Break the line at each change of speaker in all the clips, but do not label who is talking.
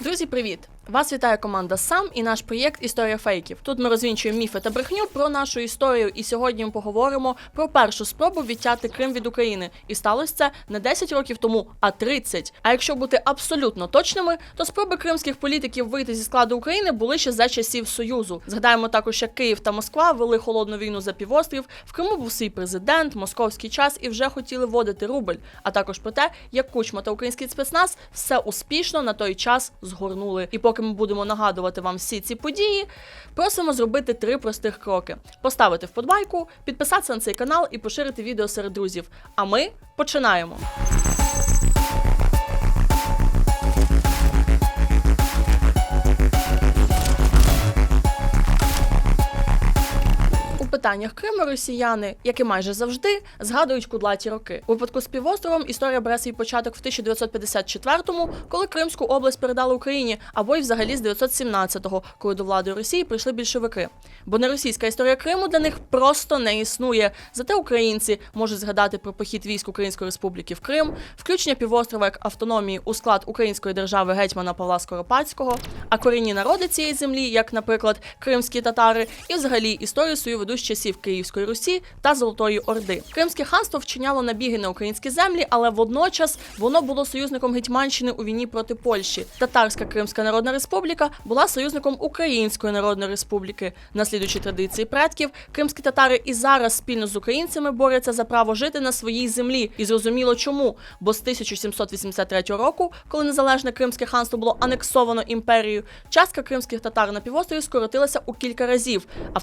Друзі, привіт! Вас вітає команда Сам і наш проєкт Історія фейків. Тут ми розвінчуємо міфи та брехню про нашу історію, і сьогодні ми поговоримо про першу спробу відтяти Крим від України. І сталося це не 10 років тому, а 30. А якщо бути абсолютно точними, то спроби кримських політиків вийти зі складу України були ще за часів Союзу. Згадаємо також, як Київ та Москва вели холодну війну за півострів. В Криму був свій президент, московський час і вже хотіли вводити рубль. А також про те, як Кучма та український спецназ все успішно на той час згорнули. І поки ми будемо нагадувати вам всі ці події, просимо зробити три простих кроки: поставити вподобайку, підписатися на цей канал і поширити відео серед друзів. А ми починаємо. Питаннях Криму росіяни, як і майже завжди, згадують кудлаті роки. У випадку з півостровом історія бере свій початок в 1954-му, коли Кримську область передали Україні, або й взагалі з 917-го, коли до влади Росії прийшли більшовики. Бо не російська історія Криму для них просто не існує. Зате українці можуть згадати про похід військ Української Республіки в Крим, включення півострова як автономії у склад Української держави гетьмана Павла Скоропадського, а корінні народи цієї землі, як, наприклад, кримські татари, і взагалі історію свою ведуть часів Київської Русі та Золотої Орди. Кримське ханство вчиняло набіги на українські землі, але водночас воно було союзником Гетьманщини у війні проти Польщі. Татарська Кримська Народна Республіка була союзником Української Народної Республіки. Наслідуючи традиції предків, кримські татари і зараз спільно з українцями борються за право жити на своїй землі. І зрозуміло чому. Бо з 1783 року, коли незалежне Кримське ханство було анексовано імперією, частка кримських татар на півострові скоротилася у кілька разів. А в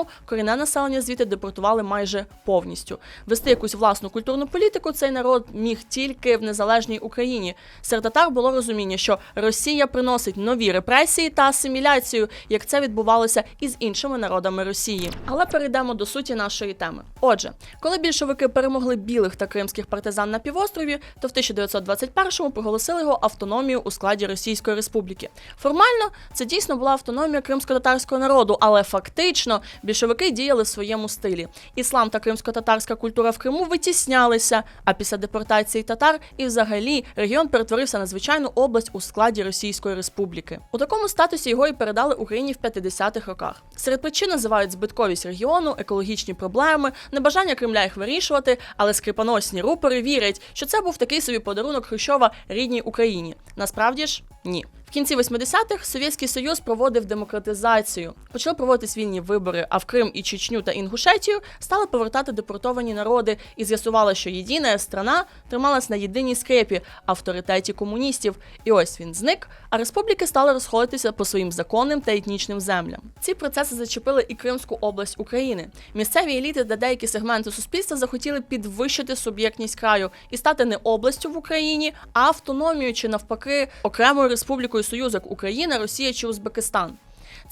1944-му корінне населення звідти депортували майже повністю. Вести якусь власну культурну політику цей народ міг тільки в незалежній Україні. Серед татар було розуміння, що Росія приносить нові репресії та асиміляцію, як це відбувалося і з іншими народами Росії. Але перейдемо до суті нашої теми. Отже, коли більшовики перемогли білих та кримських партизан на півострові, то в 1921-му проголосили його автономію у складі Російської Республіки. Формально це дійсно була автономія кримсько-татарського народу, але фактично більшовики діяли в своєму стилі. Іслам та кримсько-татарська культура в Криму витіснялися. А після депортації татар і взагалі регіон перетворився на звичайну область у складі Російської Республіки. У такому статусі його і передали Україні в 50-х роках. Серед причин називають збитковість регіону, екологічні проблеми, небажання Кремля їх вирішувати, але скрипоносні рупори вірять, що це був такий собі подарунок Хрущова рідній Україні. Насправді ж ні. Кінці 80-х Совєтський Союз проводив демократизацію. Почали проводитись вільні вибори, а в Крим і Чечню та Інгушетію стали повертати депортовані народи і з'ясували, що єдина страна трималась на єдиній скрепі авторитеті комуністів. І ось він зник, а республіки стали розходитися по своїм законним та етнічним землям. Ці процеси зачепили і Кримську область України. Місцеві еліти та деякі сегменти суспільства захотіли підвищити суб'єктність краю і стати не областю в Україні, а автономією чи навпаки окремою республікою Союзу, як Україна, Росія чи Узбекистан.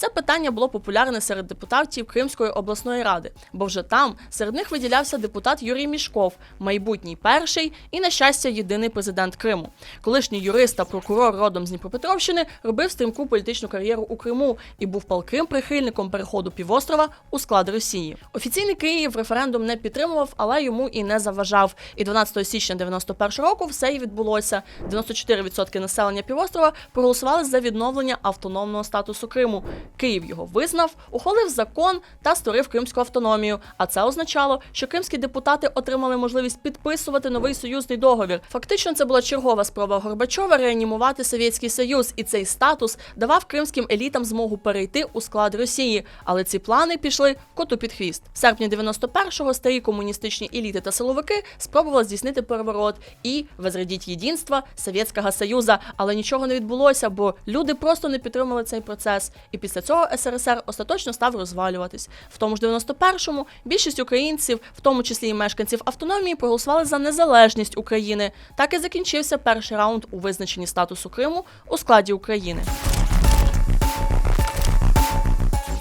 Це питання було популярне серед депутатів Кримської обласної ради, бо вже там серед них виділявся депутат Юрій Мішков, майбутній перший і, на щастя, єдиний президент Криму. Колишній юрист та прокурор родом з Дніпропетровщини робив стрімку політичну кар'єру у Криму і був палким прихильником переходу півострова у склад Росії. Офіційний Київ референдум не підтримував, але йому і не заважав. І 12 січня 91 року все і відбулося. 94% населення півострова проголосували за відновлення автономного статусу Криму. Київ його визнав, ухвалив закон та створив кримську автономію. А це означало, що кримські депутати отримали можливість підписувати новий союзний договір. Фактично, це була чергова спроба Горбачова реанімувати Совєтський Союз, і цей статус давав кримським елітам змогу перейти у склад Росії. Але ці плани пішли коту під хвіст. В серпні 91-го старі комуністичні еліти та силовики спробували здійснити переворот і возродіть єдинство Совєтського Союза. Але нічого не відбулося, бо люди просто не підтримали цей процес. І після цього СРСР остаточно став розвалюватись. В тому ж 91-му більшість українців, в тому числі і мешканців автономії, проголосували за незалежність України. Так і закінчився перший раунд у визначенні статусу Криму у складі України.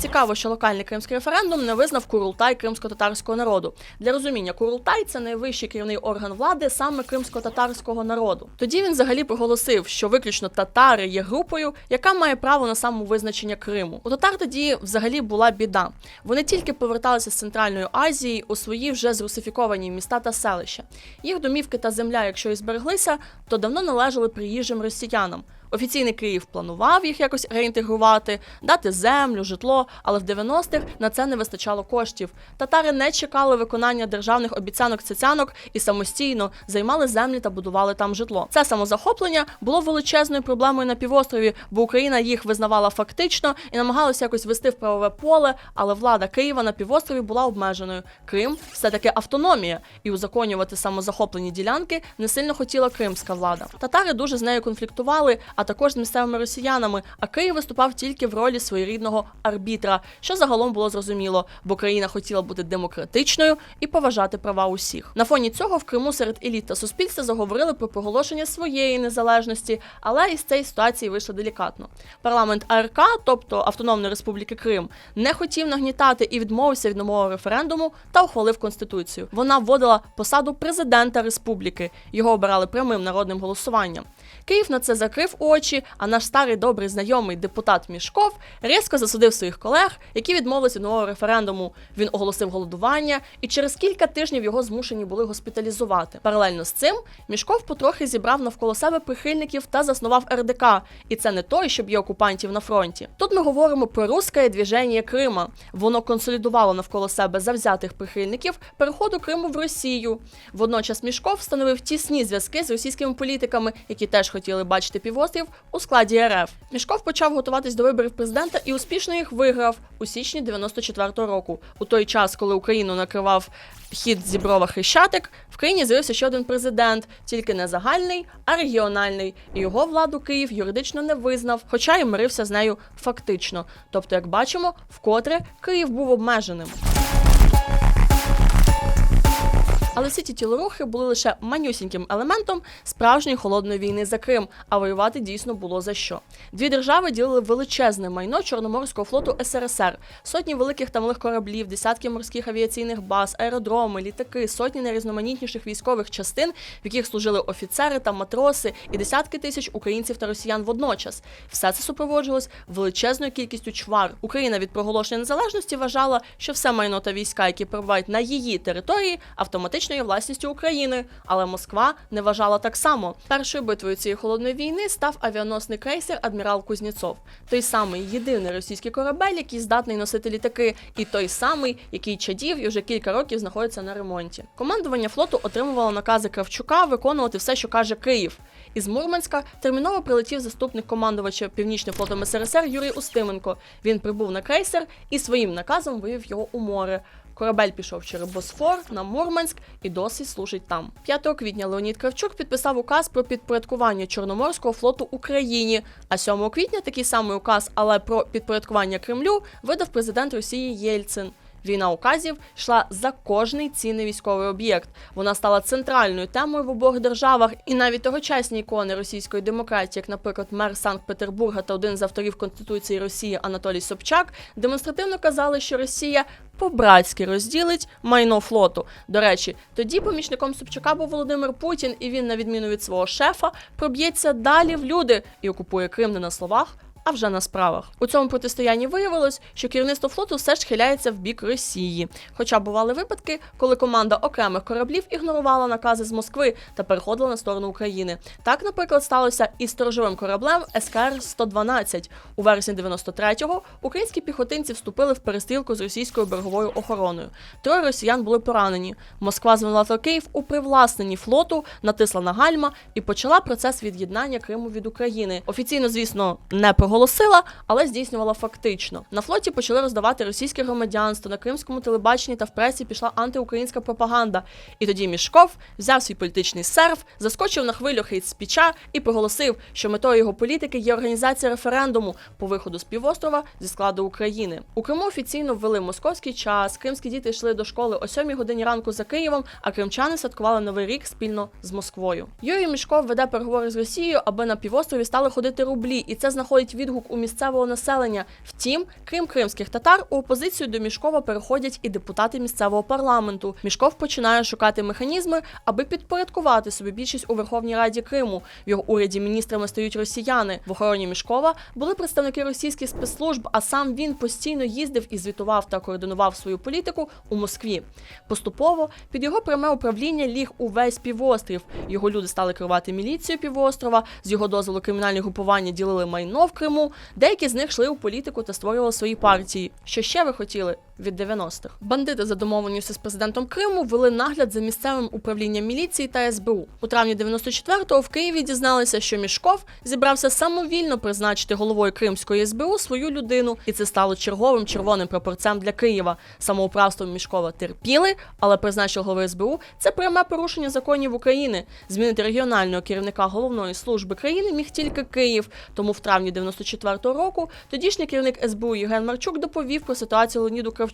Цікаво, що локальний кримський референдум не визнав Курултай кримсько-татарського народу. Для розуміння, Курултай це найвищий керівний орган влади саме кримсько-татарського народу. Тоді він взагалі проголосив, що виключно татари є групою, яка має право на самовизначення Криму. У татар тоді взагалі була біда. Вони тільки поверталися з Центральної Азії у свої вже зрусифіковані міста та селища. Їх домівки та земля, якщо і збереглися, то давно належали приїжджим росіянам. Офіційний Київ планував їх якось реінтегрувати, дати землю, житло, але в 90-х на це не вистачало коштів. Татари не чекали виконання державних обіцянок цяцянок і самостійно займали землі та будували там житло. Це самозахоплення було величезною проблемою на півострові, бо Україна їх визнавала фактично і намагалася якось вести в правове поле, але влада Києва на півострові була обмеженою. Крим все таки автономія, і узаконювати самозахоплені ділянки не сильно хотіла кримська влада. Татари дуже з нею конфліктували, а також з місцевими росіянами. А Київ виступав тільки в ролі своєрідного арбітра, що загалом було зрозуміло, бо країна хотіла бути демократичною і поважати права усіх. На фоні цього в Криму серед еліт та суспільства заговорили про проголошення своєї незалежності, але із цієї ситуації вийшло делікатно. Парламент АРК, тобто Автономної Республіки Крим, не хотів нагнітати і відмовився від нового референдуму та ухвалив конституцію. Вона вводила посаду президента республіки. Його обирали прямим народним голосуванням. Київ на це закрив очі, а наш старий добрий знайомий депутат Мішков різко засудив своїх колег, які відмовилися від нового референдуму. Він оголосив голодування, і через кілька тижнів його змушені були госпіталізувати. Паралельно з цим Мішков потрохи зібрав навколо себе прихильників та заснував РДК. І це не той, щоб є окупантів на фронті. Тут ми говоримо про русське двіження Крима. Воно консолідувало навколо себе завзятих прихильників переходу Криму в Росію. Водночас Мішков встановив тісні зв'язки з російськими політиками, які теж хотіли бачити півострів у складі РФ. Мішков почав готуватись до виборів президента і успішно їх виграв у січні 94-го року. У той час, коли Україну накривав хід зіброва Хрещатик, в країні з'явився ще один президент, тільки не загальний, а регіональний. І його владу Київ юридично не визнав, хоча й мирився з нею фактично. Тобто, як бачимо, вкотре Київ був обмеженим. Але всі ті тілорухи були лише манюсіньким елементом справжньої холодної війни за Крим, а воювати дійсно було за що. Дві держави ділили величезне майно Чорноморського флоту СРСР, сотні великих та малих кораблів, десятки морських авіаційних баз, аеродроми, літаки, сотні найрізноманітніших військових частин, в яких служили офіцери та матроси, і десятки тисяч українців та росіян водночас. Все це супроводжувалось величезною кількістю чвар. Україна від проголошення незалежності вважала, що все майно та війська, які перебувають на її території, автоматично є власністю України, але Москва не вважала так само. Першою битвою цієї холодної війни став авіаносний крейсер Адмірал Кузнєцов, той самий єдиний російський корабель, який здатний носити літаки, і той самий, який чадів і вже кілька років знаходиться на ремонті. Командування флоту отримувало накази Кравчука виконувати все, що каже Київ. Із Мурманська терміново прилетів заступник командувача Північним флотом СРСР Юрій Устименко. Він прибув на крейсер і своїм наказом вивів його у море. Корабель пішов через Босфор на Мурманськ і досі служить там. 5 квітня Леонід Кравчук підписав указ про підпорядкування Чорноморського флоту Україні. А 7 квітня такий самий указ, але про підпорядкування Кремлю, видав президент Росії Єльцин. Війна указів йшла за кожний цінний військовий об'єкт. Вона стала центральною темою в обох державах, і навіть тогочасні ікони російської демократії, як, наприклад, мер Санкт-Петербурга та один з авторів Конституції Росії Анатолій Собчак, демонстративно казали, що Росія по-братськи розділить майно флоту. До речі, тоді помічником Собчака був Володимир Путін, і він, на відміну від свого шефа, проб'ється далі в люди і окупує Крим не на словах. А вже на справах у цьому протистоянні виявилось, що керівництво флоту все ж хиляється в бік Росії. Хоча бували випадки, коли команда окремих кораблів ігнорувала накази з Москви та переходила на сторону України. Так, наприклад, сталося із сторожовим кораблем СКР 112 у вересні 93-го Українські піхотинці вступили в перестрілку з російською береговою охороною. Троє росіян були поранені. Москва звинуватила Київ у привласненні флоту, натисла на гальма і почала процес від'єднання Криму від України. Офіційно, звісно, не проголосила, але здійснювала фактично. На флоті почали роздавати російське громадянство. На кримському телебаченні та в пресі пішла антиукраїнська пропаганда. І тоді Мішков взяв свій політичний серф, заскочив на хвилю хейт-спіча і проголосив, що метою його політики є організація референдуму по виходу з півострова зі складу України. У Криму офіційно ввели московський час. Кримські діти йшли до школи о 7 годині ранку за Києвом, а кримчани святкували новий рік спільно з Москвою. Юрій Мішков веде переговори з Росією, аби на півострові стали ходити рублі, і це знаходить відгук у місцевого населення. Втім, крім кримських татар, у опозицію до Мішкова переходять і депутати місцевого парламенту. Мішков починає шукати механізми, аби підпорядкувати собі більшість у Верховній Раді Криму. В його уряді міністрами стають росіяни. В охороні Мішкова були представники російських спецслужб, а сам він постійно їздив і звітував та координував свою політику у Москві. Поступово під його пряме управління ліг увесь півострів. Його люди стали керувати міліцією півострова. З його дозволу кримінальні групування ділили майно в Криму. Деякі з них йшли у політику та створювали свої партії. Що ще ви хотіли? Від 90-х. бандити за домовленістю з президентом Криму вели нагляд за місцевим управлінням міліції та СБУ. У травні 94-го в Києві дізналися, що Мішков зібрався самовільно призначити головою Кримської СБУ свою людину, і це стало черговим червоним прапорцем для Києва. Самоуправство Мішкова терпіли, але призначення голови СБУ це пряме порушення законів України. Змінити регіонального керівника головної служби країни міг тільки Київ. Тому в травні 94-го року тодішній керівник СБУ Євген Марчук доповів про ситуацію Леоніду Кравчуку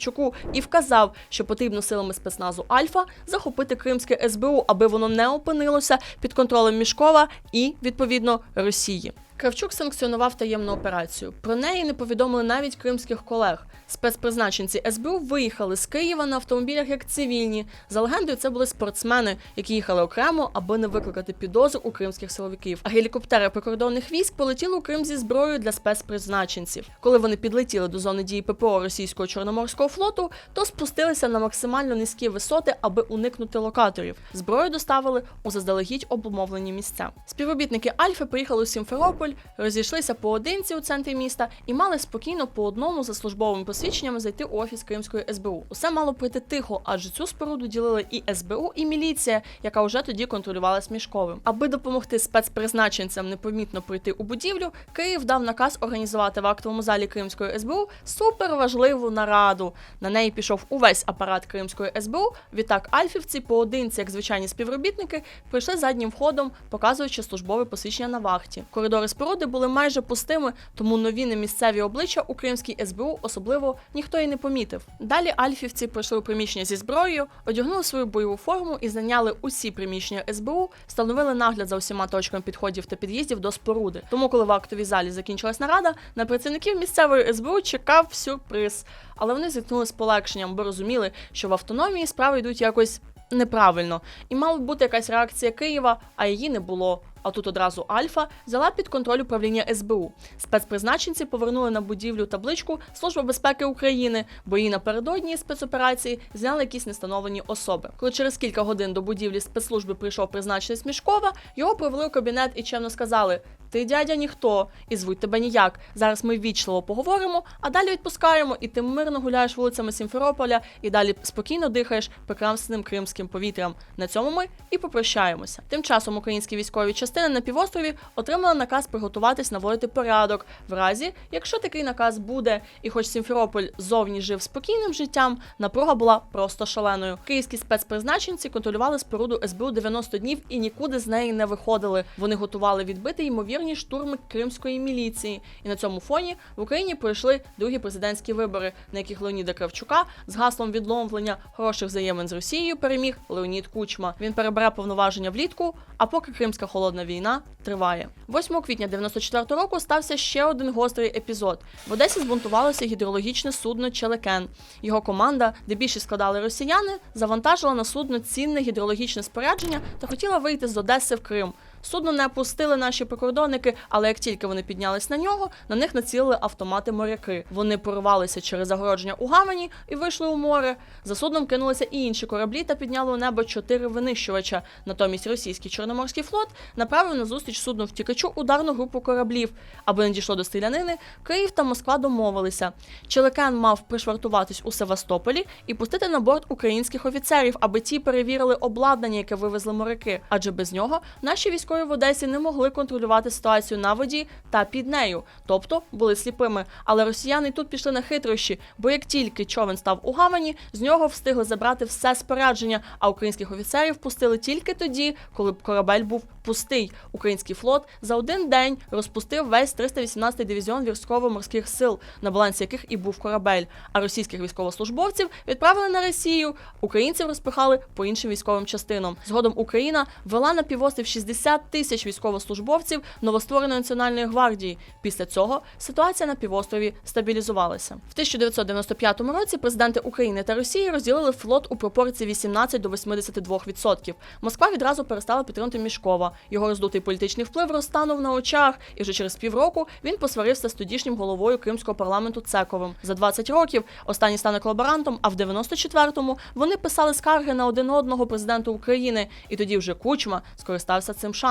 і вказав, що потрібно силами спецназу Альфа захопити Кримське СБУ, аби воно не опинилося під контролем Мішкова і відповідно Росії. Кравчук санкціонував таємну операцію. Про неї не повідомили навіть кримських колег. Спецпризначенці СБУ виїхали з Києва на автомобілях як цивільні. За легендою, це були спортсмени, які їхали окремо, аби не викликати підозр у кримських силовиків. А гелікоптери прикордонних військ полетіли у Крим зі зброєю для спецпризначенців. Коли вони підлетіли до зони дії ППО російського чорноморського флоту, то спустилися на максимально низькі висоти, аби уникнути локаторів. Зброю доставили у заздалегідь обумовлені місця. Співробітники Альфи приїхали у Сімферополь, розійшлися поодинці у центрі міста і мали спокійно по одному за службовими посвідченнями зайти у офіс Кримської СБУ. Усе мало пройти тихо, адже цю споруду ділили і СБУ, і міліція, яка вже тоді контролювалась мішковим. Аби допомогти спецпризначенцям непомітно прийти у будівлю, Київ дав наказ організувати в актовому залі Кримської СБУ суперважливу нараду. На неї пішов увесь апарат Кримської СБУ. Відтак Альфівці поодинці, як звичайні співробітники, прийшли заднім входом, показуючи службове посвідчення на вахті. Коридори споруди були майже пустими, тому нові немісцеві обличчя у Кримській СБУ особливо ніхто і не помітив. Далі альфівці прийшли у приміщення зі зброєю, одягнули свою бойову форму і зайняли усі приміщення СБУ, встановили нагляд за усіма точками підходів та під'їздів до споруди. Тому, коли в актовій залі закінчилась нарада, на працівників місцевої СБУ чекав сюрприз. Але вони зіткнули з полегшенням, бо розуміли, що в автономії справи йдуть якось неправильно, і мала б бути якась реакція Києва, а її не було. А тут одразу Альфа взяла під контроль управління СБУ. Спецпризначенці повернули на будівлю табличку Служба безпеки України, бо її напередодні спецоперації зняли якісь нестановлені особи. Коли через кілька годин до будівлі спецслужби прийшов призначенець Мішкова, його провели у кабінет і чемно сказали: Ти дядя ніхто, і звуть тебе ніяк. Зараз ми вічливо поговоримо, а далі відпускаємо, і ти мирно гуляєш вулицями Сімферополя і далі спокійно дихаєш прекрасним кримським повітрям. На цьому ми і попрощаємося. Тим часом українські військові частини на півострові отримали наказ приготуватись наводити порядок, в разі, якщо такий наказ буде, і хоч Сімферополь зовні жив спокійним життям, напруга була просто шаленою. Київські спецпризначенці контролювали споруду СБУ 90 днів і нікуди з неї не виходили. Вони готували відбити ймовірні штурми кримської міліції. І на цьому фоні в Україні пройшли другі президентські вибори, на яких Леоніда Кравчука з гаслом відломлення хороших взаємин з Росією переміг Леонід Кучма. Він перебере повноваження влітку, а поки Кримська холодна війна триває. 8 квітня 94 року стався ще один гострий епізод. В Одесі збунтувалося гідрологічне судно Челекен. Його команда, де більше складали росіяни, завантажила на судно цінне гідрологічне спорядження та хотіла вийти з Одеси в Крим. Судно не опустили наші прикордонники, але як тільки вони піднялись на нього, на них націлили автомати моряки. Вони порвалися через загородження у гамані і вийшли у море. За судном кинулися і інші кораблі та підняли у небо чотири винищувача. Натомість російський чорноморський флот направив на зустріч судну втікачу ударну групу кораблів. Аби не дійшло до стрілянини, Київ та Москва домовилися. Челекен мав пришвартуватись у Севастополі і пустити на борт українських офіцерів, аби ті перевірили обладнання, яке вивезли моряки. Адже без нього наші військові в Одесі не могли контролювати ситуацію на воді та під нею, тобто були сліпими. Але росіяни тут пішли на хитрощі, бо як тільки човен став у гавані, з нього встигли забрати все спорядження, а українських офіцерів пустили тільки тоді, коли корабель був пустий. Український флот за один день розпустив весь 318-й дивізіон військово-морських сил, на балансі яких і був корабель. А російських військовослужбовців відправили на Росію. Українців розпихали по іншим військовим частинам. Згодом Україна вела на півострів 60 тисяч військовослужбовців новоствореної національної гвардії. Після цього ситуація на півострові стабілізувалася. В 1995 році президенти України та Росії розділили флот у пропорції 18 до 82%. Москва відразу перестала підтримувати Мішкова. Його роздутий політичний вплив розтанув на очах, і вже через півроку він посварився з тодішнім головою кримського парламенту Цековим. За 20 років останній стане колаборантом, а в 94-му вони писали скарги на один одного президенту України. І тоді вже Кучма скористався цим шансом.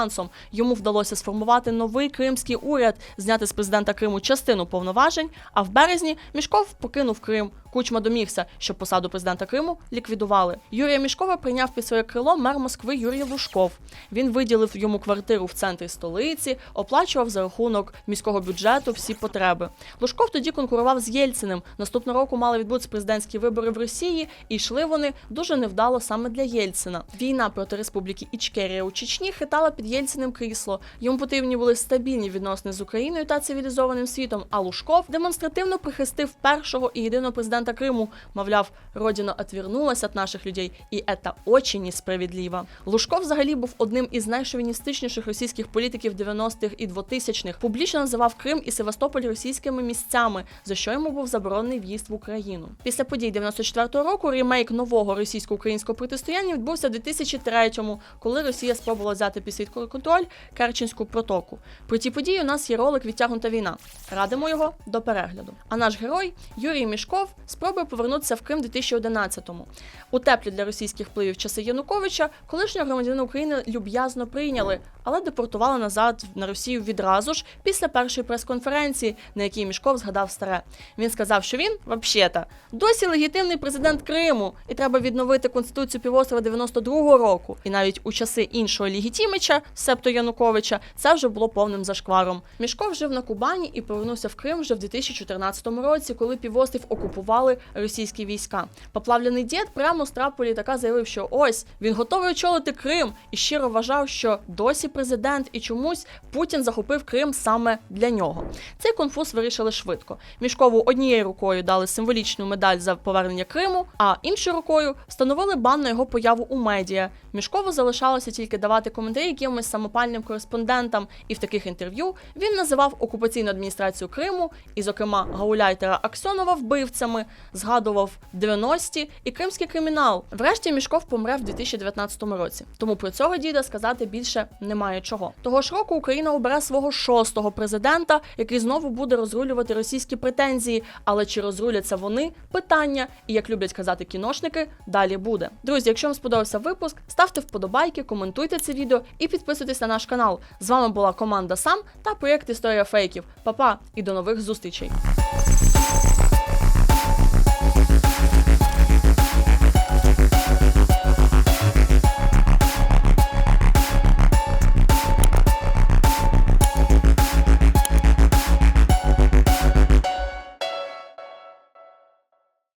Йому вдалося сформувати новий кримський уряд, зняти з президента Криму частину повноважень. А в березні Мішков покинув Крим. Кучма домігся, що посаду президента Криму ліквідували. Юрія Мішкова прийняв під своє крило мер Москви Юрій Лужков. Він виділив йому квартиру в центрі столиці, оплачував за рахунок міського бюджету всі потреби. Лужков тоді конкурував з Єльциним. Наступного року мали відбутися президентські вибори в Росії, і йшли вони дуже невдало саме для Єльцина. Війна проти республіки Ічкерія у Чечні хитала під Єльциним крісло. Йому потрібні були стабільні відносини з Україною та цивілізованим світом. А Лужков демонстративно прихистив першого і єдиного президента Криму. Мовляв, родина отвернулась від наших людей, і це очень несправедливо. Лужков взагалі був одним із найшовіністичніших російських політиків 90-х і 2000-х. Публічно називав Крим і Севастополь російськими місцями, за що йому був заборонений в'їзд в Україну. Після подій 94-го року ремейк нового російсько-українського протистояння відбувся в 2003-му, коли Росія спробувала взяти під свій контроль Керченську протоку. Про ті події у нас є ролик Відтягнута війна. Радимо його до перегляду. А наш герой Юрій Мішков спробує повернутися в Крим 2011-му. У теплі для російських впливів часи Януковича колишнього громадянина України люб'язно прийняли, але депортували назад на Росію відразу ж після першої прес-конференції, на якій Мішков згадав старе. Він сказав, що він, взагалі-то, досі легітимний президент Криму, і треба відновити конституцію півострова 92-го року. І навіть у часи іншого легітімича, себто Януковича, це вже було повним зашкваром. Мішков жив на Кубані і повернувся в Крим вже в 2014 році, коли півострів окупували російські війська. Поплавлений дід прямо з трапу літака заявив, що ось він готовий очолити Крим і щиро вважав, що досі президент і чомусь Путін захопив Крим саме для нього. Цей конфуз вирішили швидко. Мішкову однією рукою дали символічну медаль за повернення Криму, а іншою рукою встановили бан на його появу у медіа. Мішкову залишалося тільки давати коментарі якимось самопальним кореспондентам, і в таких інтерв'ю він називав окупаційну адміністрацію Криму, і, зокрема, гауляйтера Аксьонова вбивцями, згадував 90-ті і кримський кримінал. Врешті Мішков помре в 2019 році. Тому про цього діда сказати більше немає чого. Того ж року Україна обере свого шостого президента, який знову буде розрулювати російські претензії. Але чи розруляться вони? Питання. І як люблять казати кіношники, далі буде. Друзі, якщо вам сподобався випуск, ставте вподобайки, коментуйте це відео і підписуйтесь на наш канал. З вами була команда Сам та проєкт Історія фейків. Па-па і до нових зустрічей.